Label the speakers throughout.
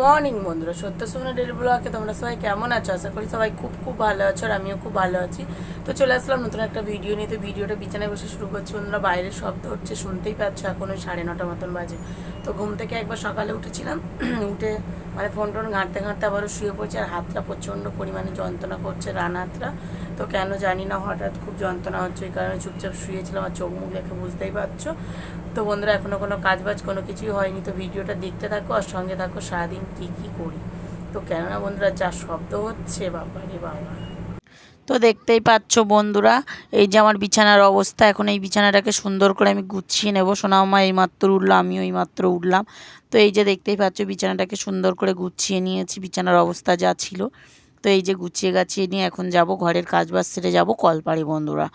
Speaker 1: Morning বন্ধুরা, সত্য Sumana daily ব্লগে তোমরা সবাই কেমন আছো? আশা করি সবাই খুব খুব ভালো আছো আর আমিও খুব ভালো আছি। তো চলে আসলাম নতুন একটা ভিডিও নিয়ে। তো ভিডিওটা বিছানায় বসে শুরু করছি বন্ধুরা। বাইরে শব্দ হচ্ছে, শুনতেই পাচ্ছ এখন ওই সাড়ে নটা মতন বাজে। তো ঘুম থেকে একবার সকালে উঠেছিলাম। উঠে মানে ফোন টোন ঘাঁটতে ঘাঁটতে আবারও শুয়ে পড়ছে আর হাতটা প্রচণ্ড পরিমাণে যন্ত্রণা করছে রান হাতটা তো কেন জানি না, হঠাৎ খুব যন্ত্রণা হচ্ছে, এই কারণে চুপচাপ শুয়েছিলাম আর চোখ মুখ দেখে বুঝতেই পারছ। তো বন্ধুরা এখনও কোনো কাজ বাজ কোনো কিছুই হয়নি, তো ভিডিওটা দেখতে থাকো আর সঙ্গে থাকো, সারাদিন কী কী করি। তো কেননা বন্ধুরা, যা শব্দ হচ্ছে বাবা রে বাবা।
Speaker 2: তো দেখতেই পাচ্ছ বন্ধুরা, এই যে আমার বিছানার অবস্থা, এখন এই বিছানাটাকে সুন্দর করে আমি গুছিয়ে নেব। সোনামা এইমাত্র উঠলাম আমিও এইমাত্র উঠলাম। তো এই যে দেখতেই পাচ্ছ, বিছানাটাকে সুন্দর করে গুছিয়ে নিয়েছি, বিছানার অবস্থা যা ছিল। তো এই যে গুছিয়ে গাছিয়ে নিয়ে এখন যাব, ঘরের কাজবাজ সেরে যাব, কলপাড়ি বন্ধুরা।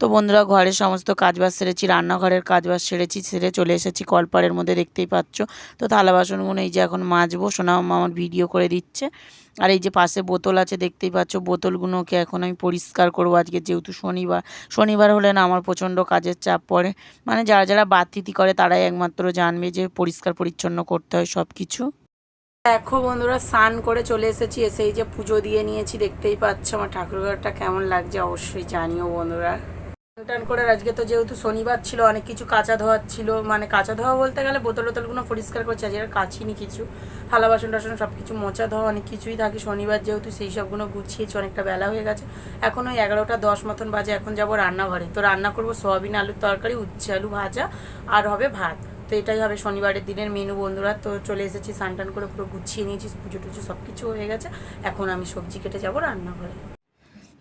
Speaker 2: তো বন্ধুরা, ঘরের সমস্ত কাজবাজ সেরেছি, রান্নাঘরের কাজবাজ সেরেছি, সেরে চলে এসেছি কলপাড়ের মধ্যে, দেখতেই পাচ্ছ। তো থালা বাসনগুলো এই যে এখন মাজবো সোনামা আমার ভিডিও করে দিচ্ছে। আর এই যে পাশে বোতল আছে, দেখতেই পাচ্ছ, বোতলগুলোকে এখন আমি পরিষ্কার করব আজকে, যেহেতু শনিবার। শনিবার হলে না আমার প্রচণ্ড কাজের চাপ পড়ে। মানে যারা যারা বাতিতি করে, তারাই একমাত্র জানবে যে পরিষ্কার পরিচ্ছন্ন করতে হয় সব কিছু
Speaker 1: দেখো বন্ধুরা, স্নান করে চলে এসেছি। এসে যে পুজো দিয়ে নিয়েছি, দেখতেই পাচ্ছ আমার ঠাকুরঘরটা কেমন লাগছে, অবশ্যই জানিও বন্ধুরা। টান করে আজকে তো যেহেতু শনিবার ছিল, অনেক কিছু কাঁচা ধোয়ার ছিল। মানে কাঁচা ধোয়া বলতে গেলে বোতল টোতলগুলো পরিষ্কার করছে, আজকে কাছিনি কিছু। থালা বাসন টাসন সব কিছু মোচা ধোয়া, অনেক কিছুই থাকে। শনিবার যেহেতু সেই সবগুলো গুছিয়েছি, অনেকটা বেলা হয়ে গেছে। এখন ওই এগারোটা দশ মতন বাজে, এখন যাব রান্নাঘরে। তো রান্না করব সোয়াবিন, আলুর তরকারি, উচ্ছে আলু ভাজা, আর হবে ভাত। তো এটাই হবে শনিবারের দিনের মেনু বন্ধুরা। তো চলে এসেছি স্নান করে পুরো গুছিয়ে নিয়েছি পুজো টুজো সব কিছু হয়ে গেছে। এখন আমি সবজি কেটে যাব রান্নাঘরে।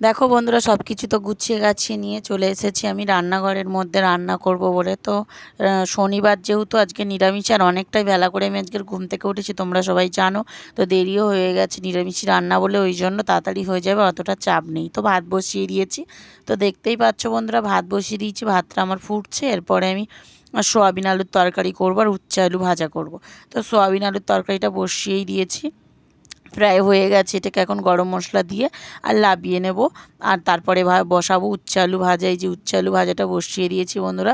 Speaker 2: দেখো বন্ধুরা সব কিছু তো গুছিয়ে গাছিয়ে নিয়ে চলে এসেছি আমি রান্নাঘরের মধ্যে রান্না করব বলে। তো শনিবার যেহেতু আজকে নিরামিষ আর অনেকটাই বেলা করে আমি আজকের ঘুম থেকে উঠেছি, তোমরা সবাই জানো। তো দেরিও হয়ে গেছে নিরামিষই রান্না বলে, ওই জন্য তাড়াতাড়ি হয়ে যাবে, অতটা চাপ নেই। তো ভাত বসিয়ে দিয়েছি। তো দেখতেই পাচ্ছ বন্ধুরা, ভাত বসিয়ে দিয়েছি, ভাতটা আমার ফুটছে, এরপরে আমি আর সোয়াবিন আলুর তরকারি করব আর উচ্ছে আলু ভাজা করব। তো সোয়াবিন আলুর তরকারিটা বসিয়েই দিয়েছি। প্রায় হয়ে গেছে এটাকে এখন গরম মশলা দিয়ে আর লাবিয়ে নেব। আর তারপরে বসাবো উচ্ছে আলু ভাজা। এই যে উচ্ছে আলু ভাজাটা বসিয়ে দিয়েছি বন্ধুরা।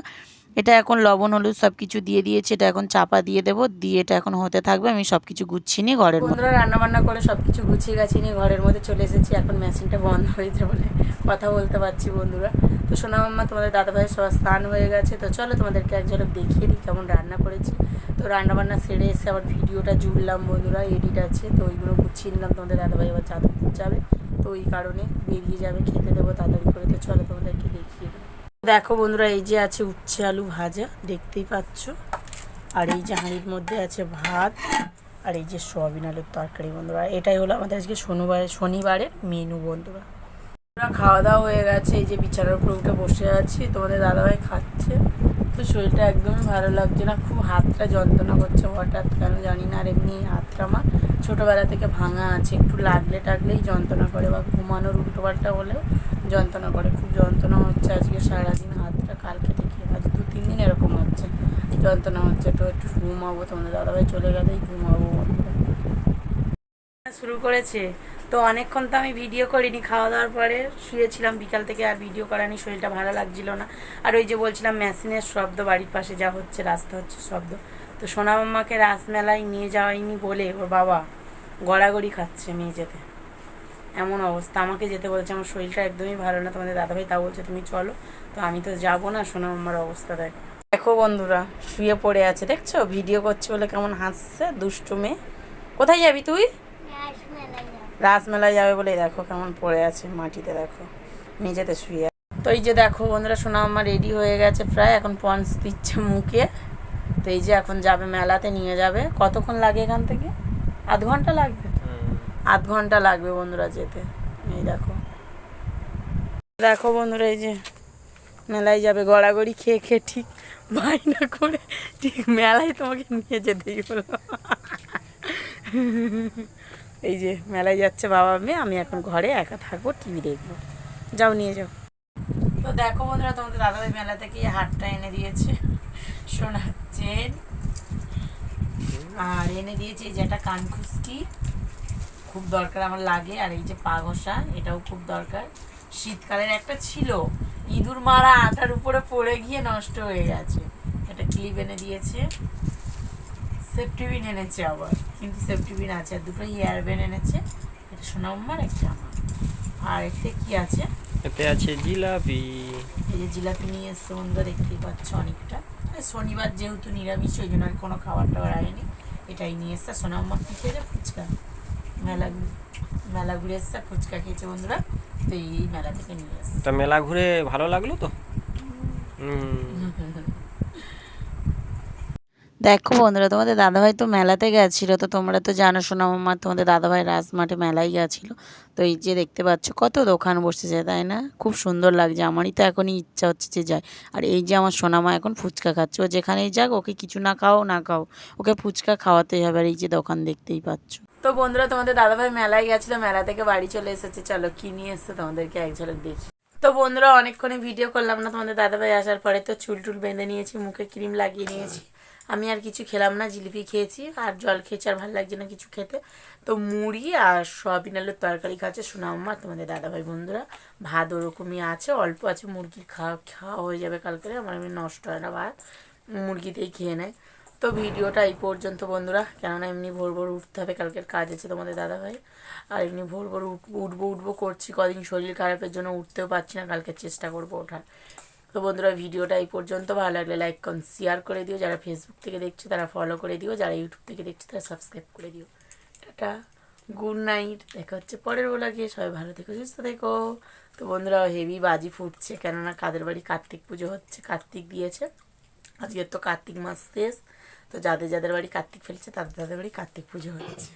Speaker 2: এটা এখন লবণ, হলুদ সব কিছু দিয়ে দিয়েছি, এটা এখন চাপা দিয়ে দেবো, দিয়ে এটা এখন হতে থাকবে, আমি সব কিছু গুছিয়ে নিই ঘরের মধ্যে
Speaker 1: বন্ধুরা রান্না বান্না করে সব কিছু গুছিয়ে গাছিয়ে নিয়ে ঘরের মধ্যে চলে এসেছি, এখন মেশিনটা বন্ধ হয়েছে বলে কথা বলতে পারছি বন্ধুরা। তো সোনা মাম্মা, তোমাদের দাদা ভাইয়ের সবার স্নান হয়ে গেছে, তো চলো তোমাদেরকে এক দেখিয়ে দিই কেমন রান্না করেছি। তো রান্না বান্না সেরে এসে আবার ভিডিওটা জুড়লাম বন্ধুরা এডিট আছে, তো ওইগুলো গুছিয়ে নিলাম, তোমাদের দাদা ভাই আবার চাঁদপুর যাবে তো ওই কারণে বেরিয়ে যাবে, খেতে দেবো তাড়াতাড়ি করে, তো চলো তোমাদেরকে দেখিয়ে দিই। দেখো বন্ধুরা, এই যে আছে উচ্ছে আলু ভাজা, দেখতেই পাচ্ছ। আর এই যে হাঁড়ির মধ্যে আছে ভাত, আর এই যে সোয়াবিন আলুর তরকারি বন্ধুরা। এটাই হলো আমাদের আজকে শনিবার, শনিবারের মেনু বন্ধুরা। খাওয়া দাওয়া হয়ে গেছে, এই যে বিছানার উপর উঠে বসে আছি, তোমাদের দাদাভাই খাচ্ছে। তো শরীরটা একদমই ভালো লাগছে না, খুব হাতটা যন্ত্রণা করছে হঠাৎ কেন জানি না, আর এমনি হাতটা আমার ছোটোবেলা থেকে ভাঙা আছে, একটু লাগলে টাগলেই যন্ত্রণা করে বা ঘুমানোর উল্টোপাল্টা হলেও যন্ত্রণা করে, খুব যন্ত্রণা হচ্ছে আজকে সারাদিন, হাতটা কালকে থেকে আজ দু, তিন দিন এরকম হচ্ছে। যন্ত্রণা হচ্ছে, তো একটু ঘুমাবো তোমাদের দাদাভাই চলে গেলেই ঘুমাবো। বন্ধুরা শুরু করেছে। তো অনেকক্ষণ তো আমি ভিডিও করিনি, খাওয়া দাওয়ার পরে শুয়েছিলাম বিকাল থেকে, আর ভিডিও করানি, শরীরটা ভালো লাগছিল না। আর ওই যে বলছিলাম, মেশিনের শব্দ, বাড়ির পাশে যা হচ্ছে, রাস্তা হচ্ছে শব্দ। তো সোনা মাম্মাকে রাসমেলায় নিয়ে যাওয়াইনি বলে, ওর বাবা গড়াগড়ি খাচ্ছে নিয়ে যেতে এমন অবস্থা। আমাকে যেতে বলছে, আমার শরীরটা একদমই ভালো না, তোমাদের দাদাভাই তা বলছে, তুমি চলো। তো আমি তো যাব না, সোনা মাম্মার অবস্থা দেখো। দেখো বন্ধুরা, শুয়ে পড়ে আছে, দেখছ? ভিডিও করছে বলে কেমন হাসছে, দুষ্টু মেয়ে। কোথায় যাবি তুই? রাসমেলায় যাবে বলে, দেখো কেমন পড়ে আছে মাটিতে, দেখো। মেঝেতে শুয়ে। তো এই যে দেখো বন্ধুরা, সোনা আমার রেডি হয়ে গেছে প্রায়, এখন পন্স দিচ্ছে মুখে। তো এই যে এখন যাবে, মেলাতে নিয়ে যাবে। কতক্ষণ লাগে এখান থেকে? আধ ঘণ্টা লাগবে। আধ ঘণ্টা লাগবে বন্ধুরা যেতে। এই দেখো। দেখো বন্ধুরা, এই যে মেলায় যাবে, গড়াগড়ি খেয়ে খেয়ে ঠিক বায়না করে ঠিক মেলায় তোমাকে নিয়ে যেতেই হলো। এই যে মেলায় যাচ্ছে বাবা মেয়ে, আমি এখন ঘরে একা থাকব, টিভি দেখব। যাও, নিয়ে যাও। তো দেখো বন্ধুরা, তোমাদের দাদাভাই মেলা থেকে হাটটা এনে দিয়েছে চেন। আর এনে দিয়েছে এই যে একটা কানখুস্কি খুব দরকার আমার লাগে আর এই যে পা ঘষা এটাও খুব দরকার। শীতকালের একটা ছিল ইঁদুর মারা আটার উপরে পড়ে গিয়ে নষ্ট হয়ে গেছে। একটা ক্লিপ এনে দিয়েছে। সেফটি পিন এনেছে আবার কিন্তু সেফটি পিন আছে আর দুটো হেয়ার ব্যান্ড এনেছে। এটা সোনাম্মার একটা আমার। আর এতে কি আছে?
Speaker 3: এতে আছে জিলাপি।
Speaker 1: এই যে জিলাপি নিয়ে এসছে বন্ধুরা দেখতেই পাচ্ছ অনেকটা। শনিবার যেহেতু নিরামিষ ওই জন্য আর কোনো খাবার টাবার আয়নি। এটাই নিয়ে এসছে সোনাম্মা কি খেয়েছে? ফুচকা। মেলা মেলা ঘুরে এসছে আর ফুচকা খেয়েছে বন্ধুরা তো এই মেলা থেকে নিয়ে এসছে।
Speaker 3: তা মেলা ঘুরে ভালো লাগল তো?
Speaker 2: দেখো বন্ধুরা তোমাদের দাদাভাই তো মেলাতে গেছিল তো তোমরা তো জানো শোনা মামা তোমাদের দাদাভাই রাজমাঠে মেলায় গেছিল। তো এই যে দেখতে পাচ্ছ কত দোকান বসেছে তাই না? খুব সুন্দর লাগছে আমারই তো এখনই ইচ্ছা হচ্ছে যে যায় আর এই যে আমার সোনামা এখন ফুচকা খাচ্ছে ও যেখানেই যাক ওকে কিছু না খাও না খাও ওকে ফুচকা খাওয়াতেই হবে। আর এই যে দোকান দেখতেই পাচ্ছ।
Speaker 1: তো বন্ধুরা, তোমাদের দাদাভাই মেলায় গেছিল, মেলা থেকে বাড়ি চলে এসেছে। চলো, কি নিয়ে এসছে তোমাদেরকে এক ঝলক দেখি। তো বন্ধুরা, অনেকক্ষণে ভিডিও করলাম না তোমাদের দাদাভাই আসার পরে। তো চুল টুল বেঁধে নিয়েছি, মুখে ক্রিম লাগিয়ে নিয়েছি। আমি আর কিছু খেলাম না, জিলিপি খেয়েছি, আর জল খেয়েছি, আর ভালো লাগছে না কিছু খেতে। তো মুড়ি আর সয়াবিন আলুর তরকারি খাচ্ছে সোনাম্মা তোমাদের দাদাভাই বন্ধুরা, ভাত ওরকমই আছে, অল্প আছে মুরগি খাওয়া খাওয়া হয়ে যাবে কালকে, আমার নষ্ট হয় না ভাত। মুরগিতেই খেয়ে নেয়। তো ভিডিওটা এই পর্যন্ত, বন্ধুরা। কেননা এমনি ভোর ভোর উঠতে হবে, কালকের কাজ আছে তোমাদের দাদা ভাই আর এমনি ভোর ভোর উঠবো উঠবো উঠবো করছি, কদিন শরীর খারাপের জন্য উঠতেও পারছি না, কালকে চেষ্টা করব ওঠার। তো বন্ধুরা, ভিডিওটা এই পর্যন্ত। ভালো লাগলে লাইক কন শেয়ার করে দিও। যারা ফেসবুক থেকে দেখছ, তারা ফলো করে দিও। যারা ইউটিউব থেকে দেখছ, তারা সাবস্ক্রাইব করে দিও। টাটা গুড নাইট দেখা হচ্ছে পরের বেলা গিয়ে সবাই ভালো থেকো, সুস্থ থেকো। তো বন্ধুরা হেভি বাজি ফুটছে, কেননা কাদের বাড়ি কার্তিক পুজো হচ্ছে, কার্তিক দিয়েছে। আজকে তো কার্তিক মাস শেষ, তো যাদের যাদের বাড়ি কার্তিক ফেলছে তাদের তাদের বাড়ি কার্তিক পুজো হচ্ছে।